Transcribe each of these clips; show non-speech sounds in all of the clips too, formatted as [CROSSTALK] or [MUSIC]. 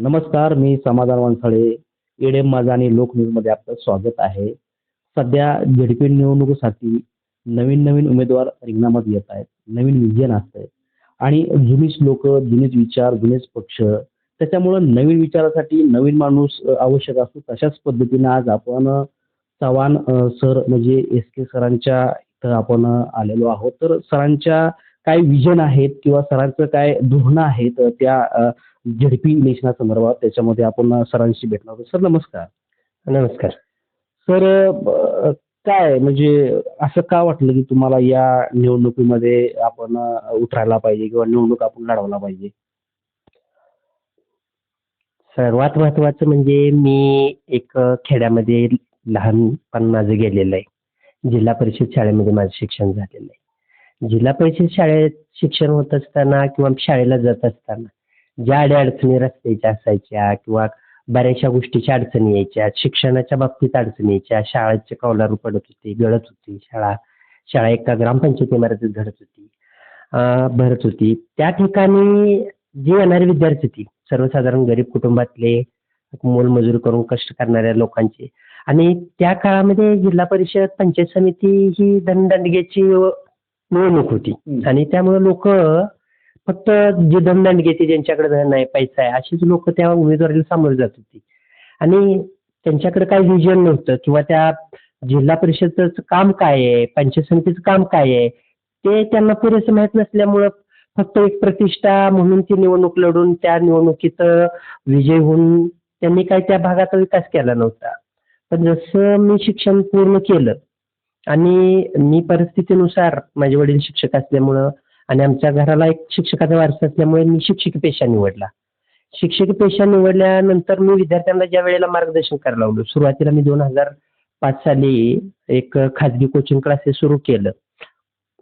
नमस्कार मी समाधान वनसाळे एडेम माझा आणि लोकन्यूजमध्ये आपलं स्वागत आहे. सध्या झेडपी निवडणुकीसाठी नवीन नवीन उमेदवार रिंगणामध्ये येत आहेत. नवीन विजन असतंय. आणि जुनीच लोक जुनेच विचार जुनेच पक्ष त्याच्यामुळं नवीन विचारासाठी नवीन माणूस आवश्यक असतो. तशाच पद्धतीनं आज आपण चव्हाण सर म्हणजे एस के सरांच्या इथं आपण आलेलो आहोत. तर सरांच्या काय विजन आहेत किंवा सरांचं काय धोरणं आहेत त्या झेडपी इलेक्शना संदर्भात त्याच्यामध्ये आपण सरांशी भेटणार आहोत. सर नमस्कार. नमस्कार. सर काय म्हणजे असं का वाटलं की तुम्हाला या निवडणुकीमध्ये आपण उतरायला पाहिजे किंवा निवडणूक आपण लढवला पाहिजे? सर्वात महत्वाचं म्हणजे मी एक खेड्यामध्ये लहानपण माझं गेलेलं आहे. जिल्हा परिषद शाळेमध्ये माझं शिक्षण झालेलं आहे. जिल्हा परिषद शाळेत शिक्षण होत असताना किंवा शाळेला जात असताना ज्या अडीअडचणी रस्त्याच्या असायच्या किंवा बऱ्याचशा गोष्टीच्या अडचणी यायच्या शिक्षणाच्या बाबतीत अडचणी यायच्या शाळेचे कौलारू पडत होती गळत होती शाळा शाळा एका ग्रामपंचायत इमारतीत घडत होती भरत होती. त्या ठिकाणी जे येणारे विद्यार्थी होती सर्वसाधारण गरीब कुटुंबातले मोलमजुरी करून कष्ट करणाऱ्या लोकांचे. आणि त्या काळामध्ये जिल्हा परिषद पंचायत समिती ही धनदंडगेची निवडणूक होती. आणि त्यामुळे लोक फक्त जे धनदंडगे ज्यांच्याकडे धन आहे पैसा आहे अशीच लोक त्या उमेदवारीला सामोरे जात होती. आणि त्यांच्याकडे काही विजन नव्हतं किंवा त्या जिल्हा परिषदचं काम काय आहे पंचायत समितीचं काम काय आहे ते त्यांना पुरेसं माहीत नसल्यामुळं फक्त एक प्रतिष्ठा म्हणून ती निवडणूक लढून त्या निवडणुकीत विजय होऊन त्यांनी काही त्या भागाचा विकास केला नव्हता. पण जसं मी शिक्षण पूर्ण केलं आणि मी परिस्थितीनुसार माझे वडील शिक्षक असल्यामुळं आणि आमच्या घराला एक शिक्षकाचा वारसा असल्यामुळे मी शिक्षक पेशा निवडला. शिक्षक पेशा निवडल्यानंतर मी विद्यार्थ्यांना ज्या वेळेला मार्गदर्शन करायला लागलो सुरुवातीला मी दोन हजार पाच साली एक खाजगी कोचिंग क्लासेस सुरू केलं.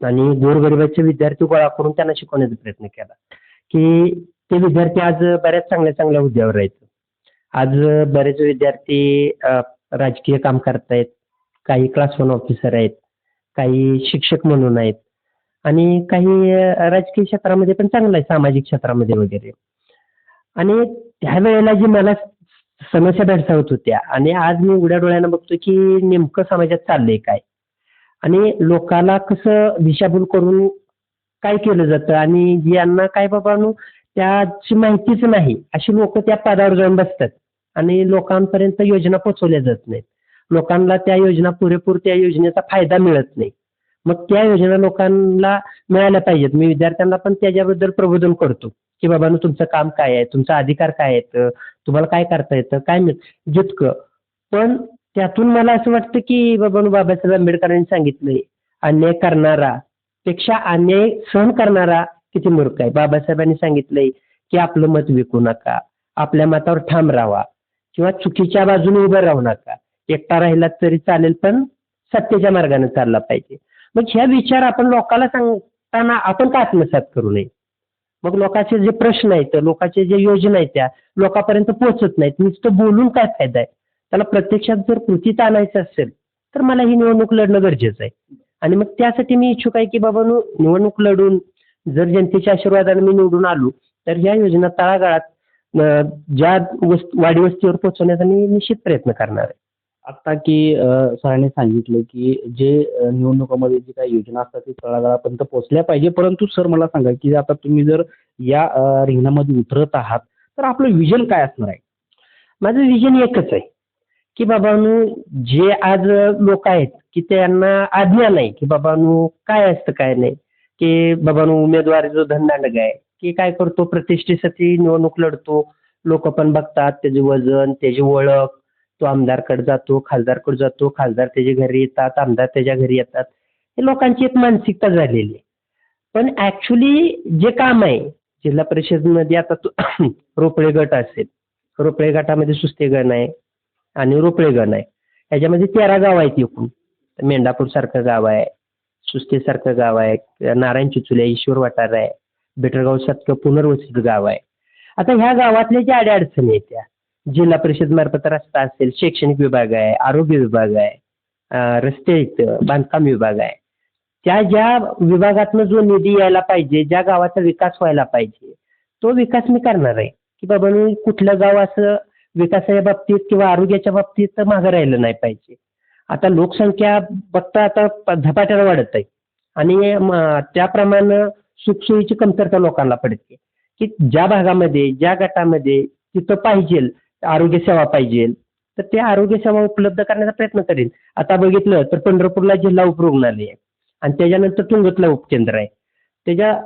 आणि गोरगरिबाचे विद्यार्थी गोळा करून त्यांना शिकवण्याचा प्रयत्न केला. की ते विद्यार्थी आज बऱ्याच चांगल्या चांगल्या हुद्द्यावर आहेत. आज बरेच विद्यार्थी राजकीय काम करतायत. काही क्लास वन ऑफिसर आहेत काही शिक्षक म्हणून आहेत आणि काही राजकीय क्षेत्रामध्ये पण चांगलं आहे सामाजिक क्षेत्रामध्ये वगैरे. आणि त्यावेळेला जी मला समस्या भेडसावत होत्या आणि आज मी उघड्या डोळ्यानं बघतो की नेमकं समाजात चाललंय काय? आणि लोकाला कसं दिशाभूल करून काय केलं जातं आणि यांना काय बाबांनो त्याची माहितीच नाही अशी लोक त्या पदावर जाऊन बसतात आणि लोकांपर्यंत योजना पोचवल्या जात नाहीत. लोकांना त्या योजना पुरेपूर त्या योजनेचा फायदा मिळत नाही. मग त्या योजना लोकांना मिळाल्या पाहिजेत. मी विद्यार्थ्यांना पण त्याच्याबद्दल प्रबोधन करतो की बाबांनो तुमचं काम काय आहे? तुमचा अधिकार काय आहेत तुम्हाला काय करता येतं? काय मिळ जितकं. पण त्यातून मला असं वाटतं की बाबांनो बाबासाहेब आंबेडकरांनी सांगितलंय अन्याय करणारा पेक्षा अन्याय सहन करणारा किती मूर्ख आहे. बाबासाहेबांनी सांगितलंय की आपलं मत विकू नका आपल्या मतावर ठाम राहा किंवा चुकीच्या बाजूने उभं राहू नका. एकटा राहिला तरी चालेल पण सत्तेच्या मार्गाने चालला पाहिजे. मग ह्या विचार आपण लोकांना सांगताना आपण का आत्मसात करू नये? मग लोकांचे जे प्रश्न आहेत लोकांचे जे योजना आहेत त्या लोकांपर्यंत पोहोचत नाहीत. नुसतं बोलून काय फायदा आहे? त्याला प्रत्यक्षात जर कृतीत आणायचं असेल तर मला ही निवडणूक लढणं गरजेचं आहे. आणि मग त्यासाठी मी इच्छुक आहे की बाबा निवडणूक लढून जर जनतेच्या आशीर्वादाने मी निवडून आलो तर ह्या योजना तळागाळात ज्या वस्तू वाडी वस्तीवर पोहोचवण्याचा मी निश्चित प्रयत्न करणार आहे. आता की सरांनी सांगितलं की जे निवडणुकामध्ये जी काही योजना असतात ती तळागाळापर्यंत पोहोचल्या पाहिजे. परंतु सर मला सांगा की आता तुम्ही जर या रिंगणामध्ये उतरत आहात तर आपलं विजन काय असणार आहे? माझं विजन एकच आहे की बाबांनो जे आज लोक आहेत की त्यांना आज्ञा नाही की बाबांनो काय असतं काय नाही की बाबांनो उमेदवार जो धंदांडग आहे की काय करतो प्रतिष्ठेसाठी निवडणूक लढतो. लोक पण बघतात त्याचे वजन त्याची ओळख तो आमदारकडे जातो खासदारकडे जातो खासदार त्याच्या घरी येतात आमदार त्याच्या घरी येतात. हे लोकांची एक मानसिकता झालेली आहे. पण ऍक्च्युली जे काम आहे जिल्हा परिषदमध्ये आता तो [COUGHS] रोपळे गट असेल रोपळे गटामध्ये सुस्ते गण आहे आणि रोपळे गण आहे. ह्याच्यामध्ये तेरा गाव आहेत एकूण. मेंढापूर सारखं गाव आहे सुस्ते सारखं गाव आहे नारायण चिचुले आहे ईश्वर वाटार आहे बेटरगाव सारखं पुनर्वसित गाव आहे. आता ह्या गावातल्या ज्या अडचणी आहेत त्या जिल्हा परिषद मार्फत रस्ता असेल शैक्षणिक विभाग आहे आरोग्य विभाग आहे रस्ते आहेत बांधकाम विभाग आहे. त्या ज्या विभागातनं जो निधी यायला पाहिजे ज्या गावाचा विकास व्हायला पाहिजे तो विकास मी करणार आहे. की बाबा कुठलं गाव असं विकासाच्या बाबतीत किंवा आरोग्याच्या बाबतीत मागं राहिलं नाही पाहिजे. आता लोकसंख्या बघता आता प- वाढत आहे. आणि म, त्याप्रमाणे सुखसोयीची कमतरता लोकांना पडते. की ज्या भागामध्ये ज्या गटामध्ये तिथं पाहिजे आरोग्य सेवा पाहिजे. तर ते आरोग्य सेवा उपलब्ध करण्याचा प्रयत्न करेन. आता बघितलं तर पंढरपूरला जिल्हा उपरुग्णालय आहे. आणि त्याच्यानंतर तुंगतला उपकेंद्र आहे. त्याच्या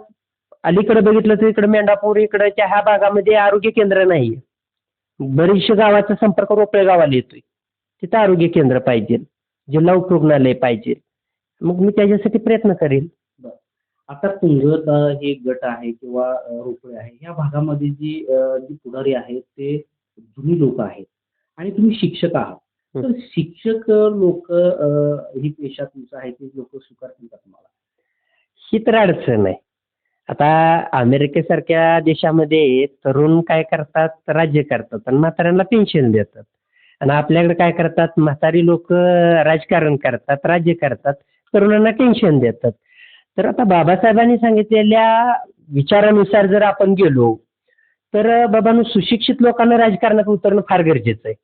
अलीकडे बघितलं तर इकडे मेंढापूर इकडच्या ह्या भागामध्ये आरोग्य केंद्र नाही बरीचशा गावाचा संपर्क रोपळे गावाला येतोय. तिथं आरोग्य केंद्र पाहिजे. जिल्हा उपरुग्णालय पाहिजे. मग मी त्याच्यासाठी प्रयत्न करेन. आता तुंगत हे गट आहे किंवा रोपळे आहे. या भागामध्ये जी जी पुढारी आहेत ते जुनी लोक आहेत आणि तुम्ही शिक्षक आहात. तर शिक्षक लोक ही पेशा तुमचा आहे ते लोक स्वीकारतील का तुम्हाला? ही तर अडचण आहे. आता अमेरिकेसारख्या देशामध्ये तरुण काय करतात? राज्य करतात आणि म्हाताऱ्यांना पेन्शन देतात. आणि आपल्याकडे काय करतात? म्हातारी लोक राजकारण करतात राज्य करतात तरुणांना टेन्शन देतात. तर आता बाबासाहेबांनी सांगितलेल्या विचारानुसार जर आपण गेलो तर बाबांनो सुशिक्षित लोकांना राजकारणात उतरणं फार गरजेचं आहे.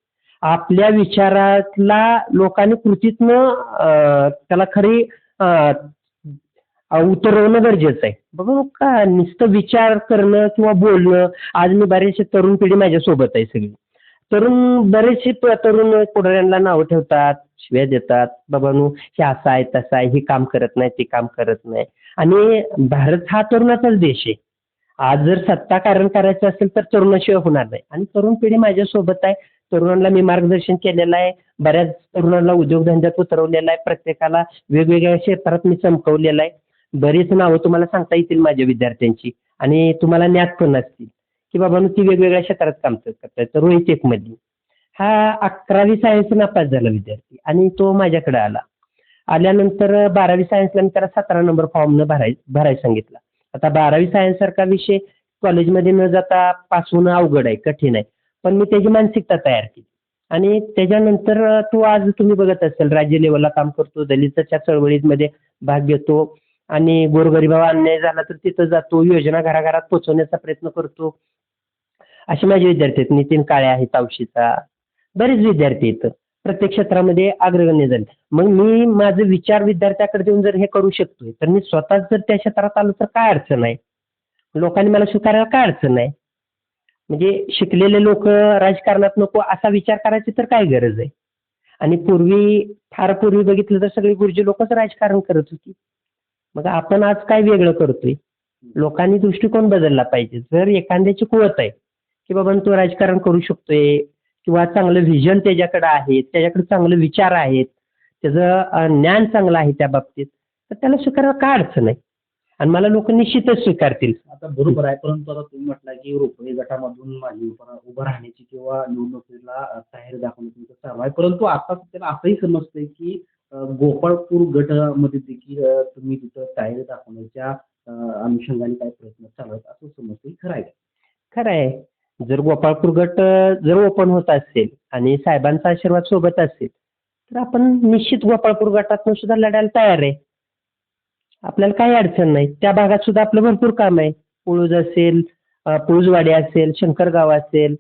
आपल्या विचारातला लोकांनी कृतीतनं त्याला खरी उतरवणं गरजेचं आहे. बघा का नुसतं विचार करणं किंवा बोलणं आज मी बरेचसे तरुण पिढी माझ्यासोबत आहे सगळी. तरुण बरेचसे तरुण पुढाऱ्यांना नावं ठेवतात शिव्या देतात. बाबांनो हे असं आहे तसं आहे हे काम करत नाही ते काम करत नाही. आणि भारत हा तरुणाचाच देश आहे. आज जर सत्ता कारण करायचं असेल तर तरुणाशिवाय होणार नाही. आणि तरुण पिढी माझ्यासोबत आहे. तरुणांना मी मार्गदर्शन केलेलं आहे. बऱ्याच तरुणांना उद्योगधंद्यात उतरवलेलं आहे. प्रत्येकाला वेगवेगळ्या क्षेत्रात मी चमकवलेलं आहे. बरीच नावं तुम्हाला सांगता येतील माझ्या विद्यार्थ्यांची. आणि तुम्हाला ज्ञात पण असतील की बाबा ती वेगवेगळ्या क्षेत्रात काम करतात. तर रोहित एकमधली हा अकरावी सायन्स नापास झाला विद्यार्थी. आणि तो माझ्याकडे आला. आल्यानंतर बारावी सायन्सला मी त्याला सतरा नंबर फॉर्मनं भराय भरायला सांगितला. आता बारावी सायन्ससारखा विषय कॉलेजमध्ये न जाता पास होणं अवघड आहे कठीण आहे. पण मी त्याची मानसिकता तयार केली. आणि त्याच्यानंतर तो आज तुम्ही बघत असाल राज्य लेवलला काम करतो दलिताच्या चळवळीमध्ये भाग घेतो आणि गोरगरिबावर अन्याय झाला तर तिथं जातो योजना घराघरात पोहोचवण्याचा प्रयत्न करतो. असे माझे विद्यार्थी आहेत नितीन काळे आहेत तावशीचा बरेच विद्यार्थी आहेत. प्रत्येक क्षेत्रामध्ये अग्रगण्य झाले. मग मी माझे विचार विद्यार्थ्याकडे देऊन जर हे करू शकतोय तर मी स्वतःच जर त्या क्षेत्रात आलो तर काय अडचण आहे? लोकांनी मला स्वीकारायला काय अडचण आहे म्हणजे शिकलेले लोक राजकारणात नको असा विचार करायची तर काय गरज आहे? आणि पूर्वी फार पूर्वी बघितलं तर सगळी गुरुजी लोकच राजकारण करत होती. मग आपण आज काय वेगळं करतोय? लोकांनी दृष्टिकोन बदलला पाहिजे. जर एखाद्याची कुवत आहे की बाबा तो राजकारण करू शकतोय किंवा चांगलं व्हिजन त्याच्याकडे आहे त्याच्याकडे चांगले विचार आहेत त्याचं ज्ञान चांगलं आहे त्या बाबतीत तर त्याला स्वीकारायला काय अडचण आहे? आणि मला लोक निश्चितच स्वीकारतील. आता बरोबर आहे परंतु आता तुम्ही म्हटलं की रोपळे गटामधून माझी उभं उभं राहण्याची किंवा निवडणुकीला तयारी दाखवणे तुमचं चालू आहे. परंतु आता त्याला असंही समजतंय की गोपाळपूर गटामध्ये देखील तुम्ही तिथं तयारी दाखवण्याच्या अनुषंगाने काही प्रयत्न चालू आहेत असं समजतंय. खरं आहे? खरं आहे. जर गोपाळपूर गट जर ओपन होत असेल आणि साहेबांचा आशीर्वाद सोबत असेल तर आपण निश्चित गोपाळपूर गटातून सुद्धा लढायला तयार आहे. आपल्याला काही अडचण नाही. त्या भागात सुद्धा आपलं भरपूर काम आहे. पुळूज असेल अं, पुळूजवाडी असेल शंकरगाव असेल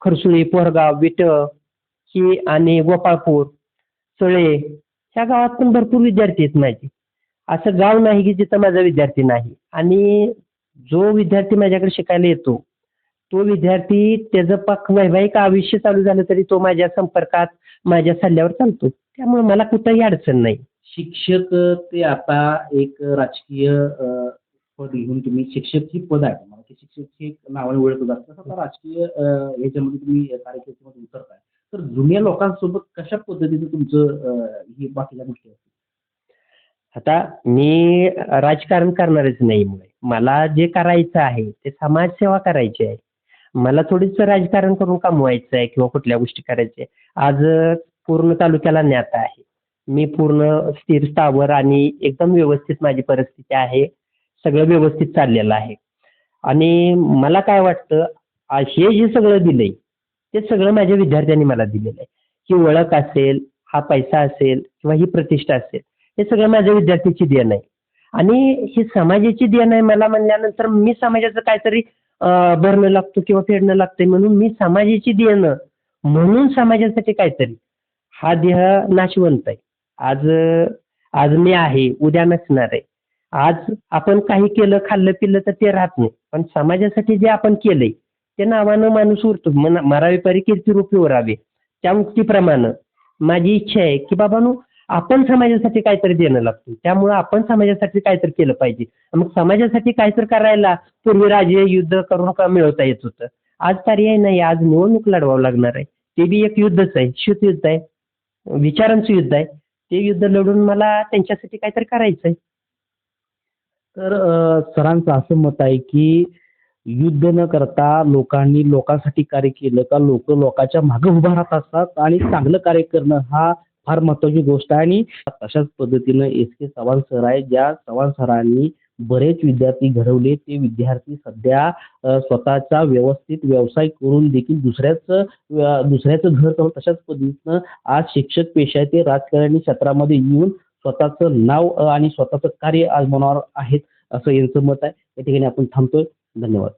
खरसुळी पोहरगाव विट ही आणि गोपाळपूर सळे ह्या गावात पण भरपूर विद्यार्थी आहेत माझे. असं गाव नाही की जिथं माझा विद्यार्थी नाही. आणि जो विद्यार्थी माझ्याकडे शिकायला येतो तो विद्यार्थी त्याचं पाक वैवाहिक आयुष्य चालू झालं तरी तो माझ्या संपर्कात माझ्या सल्ल्यावर चालतो. त्यामुळे मला कुठंही अडचण नाही. शिक्षक ते आता एक राजकीय अ, पद घेऊन तुम्ही शिक्षक ही पद आहे. तुम्हाला की शिक्षक हे एक नावाने ओळखलं जातं तसं आता राजकीय अ, ह्याच्यामध्ये तुम्ही कार्यक्षेत्रामध्ये उतरताय. तर जुन्या लोकांसोबत कशा पद्धतीने तुमचं अ, ही बाकीच्या गोष्टी असतील आता मी राजकारण करणारच नाही मुळे. मला जे करायचं आहे ते समाजसेवा करायची आहे. मला थोडीच राजकारण करून कमवायचं आहे किंवा कुठल्या गोष्टी करायच्या आहे. आज पूर्ण तालुक्याला ज्ञात आहे. मी पूर्ण स्थिर स्थावर आणि एकदम व्यवस्थित माझी परिस्थिती आहे. सगळं व्यवस्थित चाललेलं आहे. आणि मला काय वाटतं हे जे सगळं दिलंय ते सगळं माझ्या विद्यार्थ्यांनी मला दिलेलं आहे. ही ओळख असेल हा पैसा असेल किंवा ही प्रतिष्ठा असेल हे सगळं माझ्या विद्यार्थ्याची देण आहे. आणि ही समाजाची देण आहे मला म्हणल्यानंतर मी समाजाचं काहीतरी भरणं लागतो किंवा फेडणं लागतंय म्हणून मी समाजाची देणं म्हणून समाजासाठी काहीतरी. हा देह नाशवंत आहे. आज आज मी आहे उद्या नसणार आहे. आज आपण काही केलं खाल्लं पिलं तर ते राहत नाही. पण समाजासाठी जे आपण केलंय ते नावानं माणूस उरतो. मना मरावी परी कीर्ती रूपी उरावे. त्या मुक्तीप्रमाणे. माझी इच्छा आहे की बाबांनो आपण समाजासाठी काहीतरी देणं लागतो. त्यामुळं आपण समाजासाठी काहीतरी केलं पाहिजे. मग समाजासाठी काहीतरी करायला पूर्वी राजे युद्ध करून का मिळवता येत होतं. आज पर्याय नाही आज निवडणूक लढवावं लागणार आहे. ते बी एक युद्धच आहे युद्ध आहे. विचारांचं युद्ध आहे. ते युद्ध लढून मला त्यांच्यासाठी काहीतरी करायचं आहे. तर सरांचं असं मत आहे की युद्ध न करता लोकांनी लोकांसाठी कार्य केलं का लोक लोकांच्या मागे उभा राहत असतात आणि चांगलं कार्य करणं हा फार महत्वाची गोष्ट आहे. आणि तशाच पद्धतीनं एस के चव्हाण सर आहे ज्या चव्हाण सरांनी बरेच विद्यार्थी घडवले. ते विद्यार्थी सध्या स्वतःचा व्यवस्थित व्यवसाय करून देखील दुसऱ्याच दुसऱ्याचं घर करून तशाच पद्धतीनं आज शिक्षक पेशा आहे ते राजकारणी क्षेत्रामध्ये येऊन स्वतःचं नाव आणि स्वतःचं कार्य आज मनावर आहेत असं यांचं मत आहे. या ठिकाणी आपण थांबतोय. धन्यवाद.